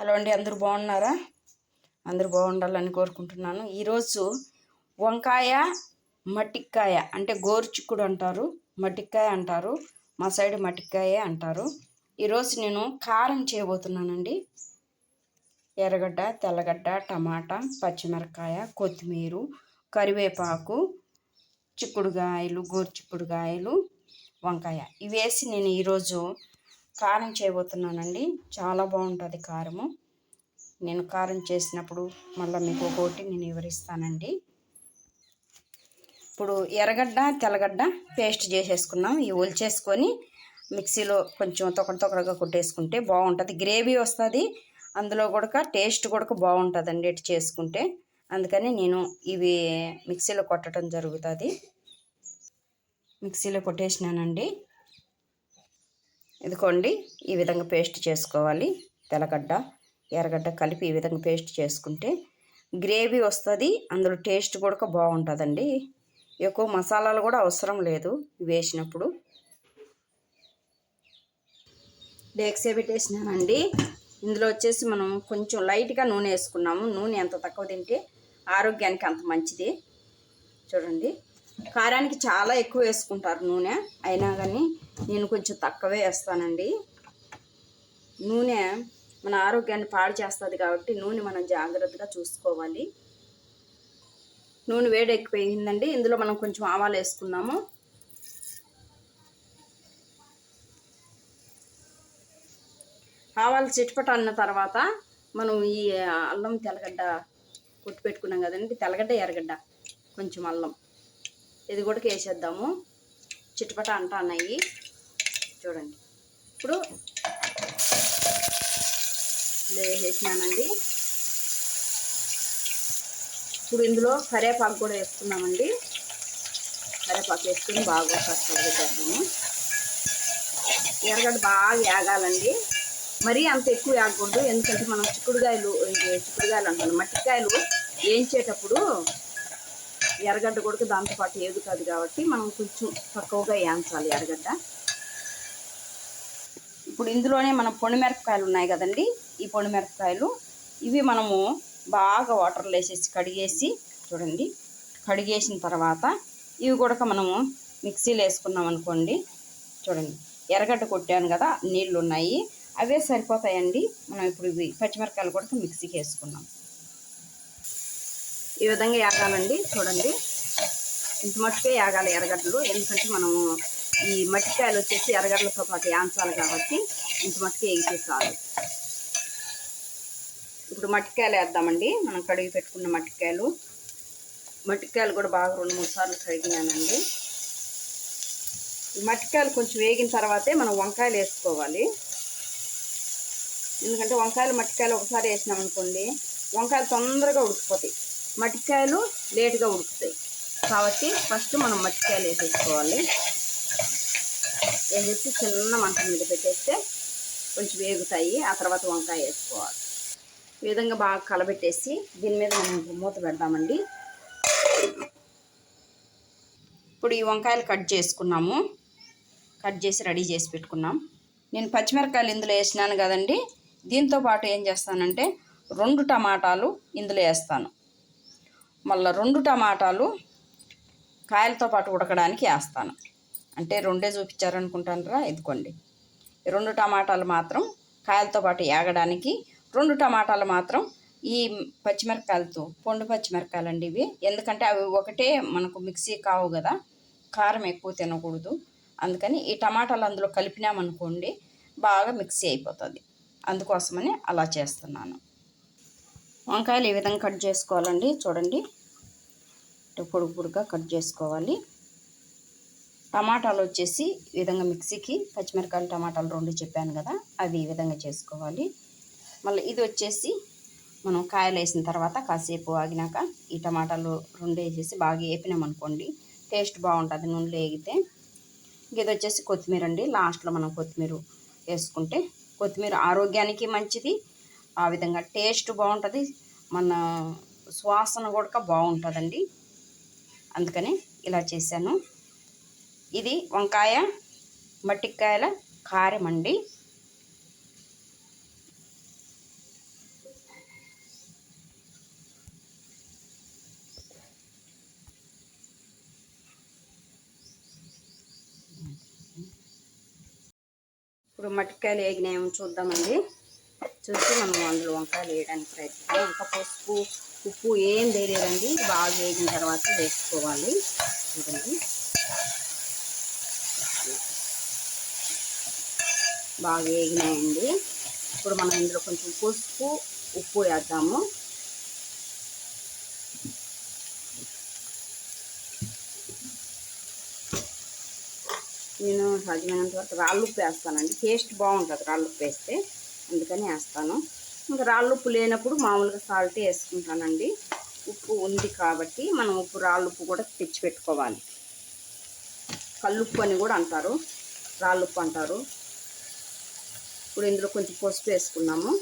Hello అండి అందరూ బాగున్నారా? అందరూ బాగుండాలని కోరుకుంటున్నాను. ఈరోజు వంకాయ మట్టికాయ అంటే గోరుచిక్కుడు అంటారు మట్టికాయ అంటారు మా సైడ్ మట్టికాయ అంటారు. ఈరోజు నేను కారం చేయబోతున్నానండి. ఎర్రగడ్డ తెల్లగడ్డ టమాటా పచ్చిమిరపకాయ కొత్తిమీర కరివేపాకు చిక్కుడుగాయలు గోరుచిక్కుడుగాయలు వంకాయ. ఇవి వేసి నేను ఈరోజు కారం చేయబోతున్నానండి. చాలా బాగుంటుంది కారము. నేను కారం చేసినప్పుడు మళ్ళీ మీకు ఒకటి నేను వివరిస్తానండి. ఇప్పుడు ఎర్రగడ్డ తెల్లగడ్డ పేస్ట్ చేసేసుకున్నాం. ఇవి ఒలిచేసుకొని మిక్సీలో కొంచెం తొకడ తొకడగా కొట్టేసుకుంటే బాగుంటుంది. గ్రేవీ వస్తుంది. అందులో కూడా టేస్ట్ కూడా బాగుంటుందండి ఇటు చేసుకుంటే. అందుకని నేను ఇవి మిక్సీలో కొట్టడం జరుగుతుంది. మిక్సీలో కొట్టేసినానండి. ఇదిగోండి ఈ విధంగా పేస్ట్ చేసుకోవాలి. తెల్లగడ్డ ఎర్రగడ్డ కలిపి ఈ విధంగా పేస్ట్ చేసుకుంటే గ్రేవీ వస్తుంది అందులో టేస్ట్ కూడా బాగుంటుందండి. ఎక్కువ మసాలాలు కూడా అవసరం లేదు వేసినప్పుడు. డేక్సే పెట్టేసినానండి. ఇందులో వచ్చేసి మనం కొంచెం లైట్గా నూనె వేసుకున్నాము. నూనె ఎంత తక్కువ తింటే ఆరోగ్యానికి అంత మంచిది. చూడండి. కారానికి చాలా ఎక్కువ వేసుకుంటారు నూనె. అయినా కానీ నేను కొంచెం తక్కువే వేస్తానండి. నూనె మన ఆరోగ్యాన్ని పాడు చేస్తుంది కాబట్టి నూనె మనం జాగ్రత్తగా చూసుకోవాలి. నూనె వేడి ఎక్కువైందండి. ఇందులో మనం కొంచెం ఆవాలు వేసుకున్నాము ఆవాలు చిట్పట అన్న తర్వాత మనం ఈ అల్లం తెల్లగడ్డ కొట్టి పెట్టుకున్నాం కదండి. తెల్లగడ్డ ఎర్రగడ్డ కొంచెం అల్లం. ఇది కూడా వేసేద్దాము చిట్టుపట అంట అన్నాయి. చూడండి. ఇప్పుడు వేసేసినానండి. ఇప్పుడు ఇందులో కరేపాకు కూడా వేసుకున్నామండి. కరేపాకు వేసుకుని బాగా ఒకసారి చేద్దాము ఎర్రగడ్డ బాగా యాగాలండి. మరీ అంత ఎక్కువ యాగకూడదు. ఎందుకంటే మనం చిక్కుడుకాయలు చిక్కుడుకాయలు అంటాం. మట్టికాయలు వేయించేటప్పుడు ఎర్రగడ్డ కూడా దాంతోపాటు కాదు కాబట్టి మనం కొంచెం తక్కువగా వేయించాలి ఎర్రగడ్డ. ఇప్పుడు ఇందులోనే మనం పొడిమిరపకాయలు ఉన్నాయి కదండి ఈ పొడిమిరపకాయలు. ఇవి మనము బాగా వాటర్లో వేసేసి కడిగేసి చూడండి కడిగేసిన తర్వాత ఇవి కూడా మనము మిక్సీలో వేసుకున్నాం అనుకోండి చూడండి. ఎర్రగడ్డ కొట్టాను కదా నీళ్ళు ఉన్నాయి. అవే సరిపోతాయండి. మనం ఇప్పుడు ఇవి పచ్చిమిరపకాయలు కూడా మిక్సీకి వేసుకున్నాం. ఈ విధంగా యాగాలండి చూడండి. ఇంత మట్టుకే యాగాలి ఎర్రగడ్డలు ఎందుకంటే మనము ఈ మట్టికాయలు వచ్చేసి ఎర్రగడ్డలతో పాటు యాంచాలి కాబట్టి ఇంత మట్టుకే ఎగితే చాలు ఇప్పుడు మట్టికాయలు వేద్దామండి. మనం కడిగి పెట్టుకున్న మట్టికాయలు. మట్టికాయలు కూడా బాగా రెండు మూడు సార్లు కడిగినానండి. ఈ మట్టికాయలు కొంచెం వేగిన తర్వాతే మనం వంకాయలు వేసుకోవాలి. ఎందుకంటే వంకాయలు మట్టికాయలు ఒకసారి వేసినాం అనుకోండి వంకాయలు తొందరగా ఉడికిపోతాయి. మట్టికాయలు లేటుగా ఉడుకుతాయి. కాబట్టి ఫస్ట్ మనం మట్టికాయలు వేసేసుకోవాలి. వేసేసి చిన్న మంట మీద పెట్టేస్తే కొంచెం వేగుతాయి. ఆ తర్వాత వంకాయ వేసుకోవాలి. ఈ విధంగా బాగా కలబెట్టేసి దీని మీద మనం మూత పెడదామండి. ఇప్పుడు ఈ వంకాయలు కట్ చేసుకున్నాము. కట్ చేసి రెడీ చేసి పెట్టుకున్నాం. నేను పచ్చిమిరపకాయలు ఇందులో వేసినాను కదండి. దీంతో పాటు ఏం చేస్తానంటే రెండు టమాటాలు ఇందులో వేస్తాను. మళ్ళీ రెండు టమాటాలు కాయలతో పాటు ఉడకడానికి వేస్తాను. అంటే రెండే చూపించారనుకుంటానరా ఇదిగోండి. రెండు టమాటాలు మాత్రం కాయలతో పాటు ఏగడానికి రెండు టమాటాలు మాత్రం ఈ పచ్చిమిరపకాయలతో పండు పచ్చిమిరపకాయలు అండి ఇవి. ఎందుకంటే అవి ఒకటే మనకు మిక్సీ కావు కదా కారం ఎక్కువ తినకూడదు. అందుకని ఈ టమాటాలు అందులో కలిపినామనుకోండి బాగా మిక్సీ అయిపోతుంది. అందుకోసమని అలా చేస్తున్నాను. వంకాయలు ఈ విధంగా కట్ చేసుకోవాలండి చూడండి. పొడుగు పొడుగా కట్ చేసుకోవాలి. టమాటాలు వచ్చేసి ఈ విధంగా మిక్సీకి పచ్చిమిరకాయలు టమాటాలు రెండు చెప్పాను కదా అవి ఈ విధంగా చేసుకోవాలి. మళ్ళీ ఇది వచ్చేసి మనం కాయలు వేసిన తర్వాత కాసేపు ఆగినాక ఈ టమాటాలు రెండు వేసేసి బాగా వేపినామనుకోండి టేస్ట్ బాగుంటుంది నూనెలో వేగితే ఇది వచ్చేసి కొత్తిమీర అండి లాస్ట్లో మనం కొత్తిమీర వేసుకుంటే కొత్తిమీర ఆరోగ్యానికి మంచిది ఆ విధంగా టేస్ట్ బాగుంటుంది మన సువాసన కూడా బాగుంటుందండి అందుకని ఇలా చేశాను. ఇది వంకాయ మట్టికాయల కారం అండి ఇప్పుడు మట్టికాయలు ఏగినాయో చూద్దామండి. చూసి మనం అందులో వంకాయలు వేయడానికి ప్రయత్నిస్తాం ఇంకా పసుపు ఉప్పు ఏం వేయలేదండి. బాగా వేగిన తర్వాత వేసుకోవాలి. చూడండి. బాగా వేగినాయండి. ఇప్పుడు మనం ఇందులో కొంచెం పసుపు ఉప్పు వేద్దాము. నేను సాధ్యమైనంత వరకు రాళ్ళు ఉప్పు వేస్తానండి. టేస్ట్ బాగుంటుంది రాళ్ళు ఉప్పు వేస్తే. అందుకని వేస్తాను. ఇంకా రాళ్ళు ఉప్పు లేనప్పుడు మామూలుగా సాల్ట్ వేసుకుంటానండి. ఉప్పు ఉంది కాబట్టి మనం ఉప్పు రాళ్ళు ఉప్పు కూడా తెచ్చి పెట్టుకోవాలి. కల్లుప్పు అని కూడా అంటారు. రాళ్ళు ఉప్పు అంటారు. ఇప్పుడు ఇందులో కొంచెం పసుపు వేసుకున్నాము.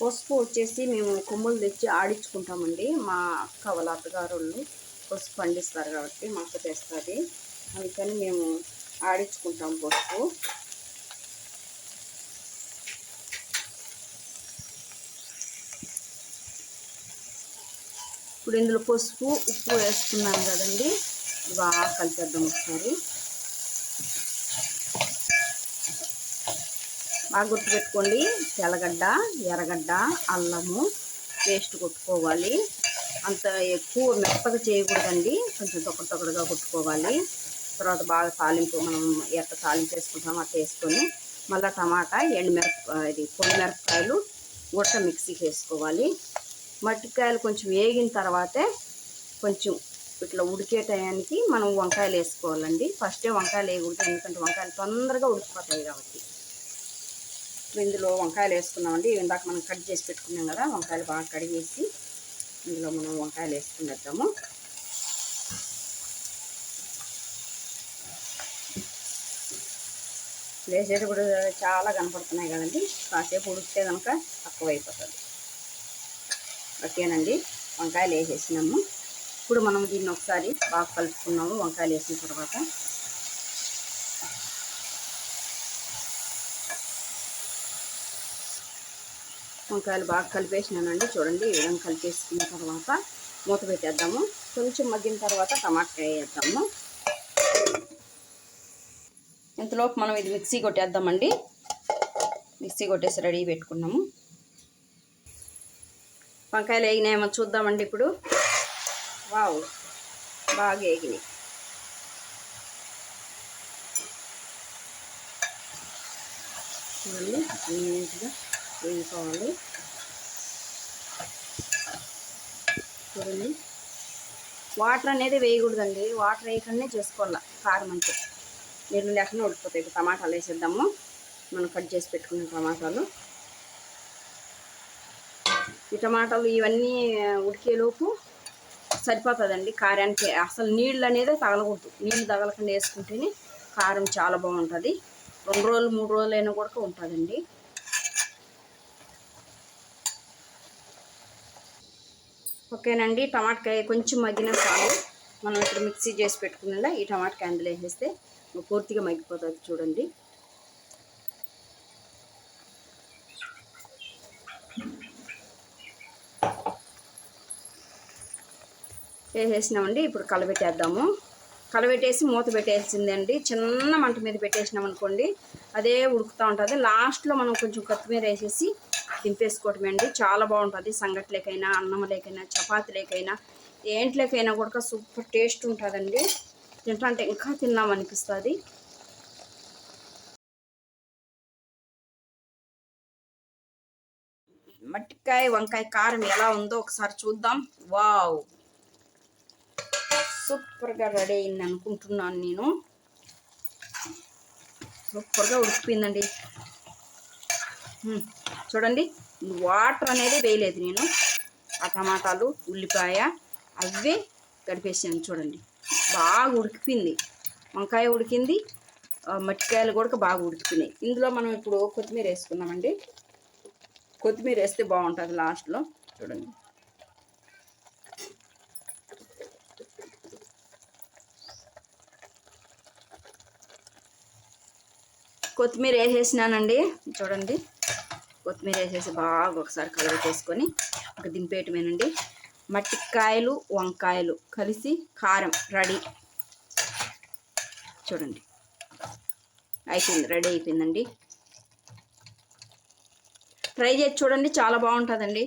పసుపు వచ్చేసి మేము కొమ్ములు తెచ్చి ఆడించుకుంటామండి. మా అక్క వాళ్ళ అత్తగారు వాళ్ళు పసుపు పండిస్తారు కాబట్టి మా అక్క తెస్తుంది. అందుకని మేము ఆడించుకుంటాం పసుపు. ఇప్పుడు ఇందులో పసుపు ఉప్పు వేసుకున్నాం కదండి. బాగా కలిపేద్దాం ఒకసారి. బాగా గుర్తుపెట్టుకోండి తెల్లగడ్డ ఎర్రగడ్డ అల్లము పేస్ట్ కొట్టుకోవాలి. అంత ఎక్కువ మెత్తగా చేయకూడదండి. కొంచెం తొక్కడు తొక్కడుగా కొట్టుకోవాలి. తర్వాత బాగా తాలింపు మనం ఎట్ట తాలింపు వేసుకుంటామో అట్లా వేసుకొని మళ్ళీ టమాటా ఎండుమిరప ఇది పొడి మిరపకాయలు గుట్ట మిక్సీకి వేసుకోవాలి. మట్టికాయలు కొంచెం వేగిన తర్వాతే కొంచెం ఇట్లా ఉడికే టయానికి మనం వంకాయలు వేసుకోవాలండి. ఫస్టే వంకాయలు వేయకూడదు ఎందుకంటే వంకాయలు తొందరగా ఉడికిపోతాయి కాబట్టి. ఇందులో వంకాయలు వేసుకున్నామండి. ఇందాక మనం కట్ చేసి పెట్టుకున్నాం కదా వంకాయలు బాగా కడిగేసి ఇందులో మనం వంకాయలు వేసుకునేద్దాము వేసేటప్పుడు చాలా కనపడుతున్నాయి కదండి. కాసేపు ఉడికితే కనుక తక్కువ అయిపోతుంది ఓకేనండి. వంకాయలు వేసేసినాము. ఇప్పుడు మనం దీన్ని ఒకసారి బాగా కలుపుకున్నాము వంకాయలు వేసిన తర్వాత. వంకాయలు బాగా కలిపేసినానండి. చూడండి ఈ విధంగా కలిపేసుకున్న తర్వాత మూత పెట్టేద్దాము. కొంచెం మగ్గిన తర్వాత టమాటా వేద్దాము ఇంతలోపు మనం ఇది మిక్సీ కొట్టేద్దామండి. మిక్సీ కొట్టేసి రెడీ పెట్టుకున్నాము. వంకాయలు వేగినాయేమో చూద్దామండి ఇప్పుడు. వావ్ బాగా వేగినాయి. చూడండి నీట్గా వేసుకోవాలి చూడండి. వాటర్ అనేది వేయకూడదండి. వాటర్ వేయకుండానే చేసుకోవాలి కారం అంటే నీళ్ళు లేకుండా ఉడికిపోతాయి. ఇప్పుడు టమాటాలు వేసేద్దాము. మనం కట్ చేసి పెట్టుకున్న టమాటాలు. ఈ టమాటాలు ఇవన్నీ ఉడికేలోపు సరిపోతుందండి కారానికి. అసలు నీళ్ళు అనేది తగలకూడదు. నీళ్ళు తగలకుండా వేసుకుంటేనే కారం చాలా బాగుంటుంది. రెండు రోజులు మూడు రోజులు అయినా కూడా ఉంటుందండి. ఓకేనండి టమాటకాయ కొంచెం మగ్గిన చాలు మనం ఇక్కడ మిక్సీ చేసి పెట్టుకున్నా ఈ టమాటకాయ అందులో వేసేస్తే పూర్తిగా మగ్గిపోతుంది చూడండి. వేసేసినామండి ఇప్పుడు కలబెట్టేద్దాము. కలబెట్టేసి మూత పెట్టేసిందండి. చిన్న మంట మీద పెట్టేసినాం అనుకోండి అదే ఉడుకుతూ ఉంటుంది. లాస్ట్లో మనం కొంచెం కొత్తిమీర వేసేసి దింపేసుకోవటమే అండి చాలా బాగుంటుంది. సంగట్లేకైనా అన్నంలేకైనా చపాతీలేకైనా ఏంట్లేకైనా కూడా సూపర్ టేస్ట్ ఉంటుందండి. తింటా ఇంకా తిన్నాం అనిపిస్తుంది మట్టికాయ వంకాయ కారం ఎలా ఉందో ఒకసారి చూద్దాం. వావ్! సూపర్గా రెడీ అయింది అనుకుంటున్నాను నేను. సూపర్గా ఉడికిపోయిందండి. చూడండి వాటర్ అనేది వేయలేదు నేను. ఆ టమాటాలు ఉల్లిపాయ అవే గడిపేసాను చూడండి. బాగా ఉడికిపోయింది. వంకాయ ఉడికింది మట్టికాయలు కూడా బాగా ఉడికిపోయినాయి. ఇందులో మనం ఇప్పుడు కొత్తిమీర వేసుకున్నామండి కొత్తిమీర వేస్తే బాగుంటుంది లాస్ట్లో. చూడండి. కొత్తిమీర వేసేసినానండి. చూడండి. కొత్తిమీర వేసేసి బాగా ఒకసారి కలర్ చేసుకొని ఒక దింపేయటమేనండి మట్టికాయలు వంకాయలు కలిసి కారం రెడీ. చూడండి. అయిపోయింది. రెడీ అయిపోయిందండి. ట్రై చేసి చూడండి. చాలా బాగుంటుందండి.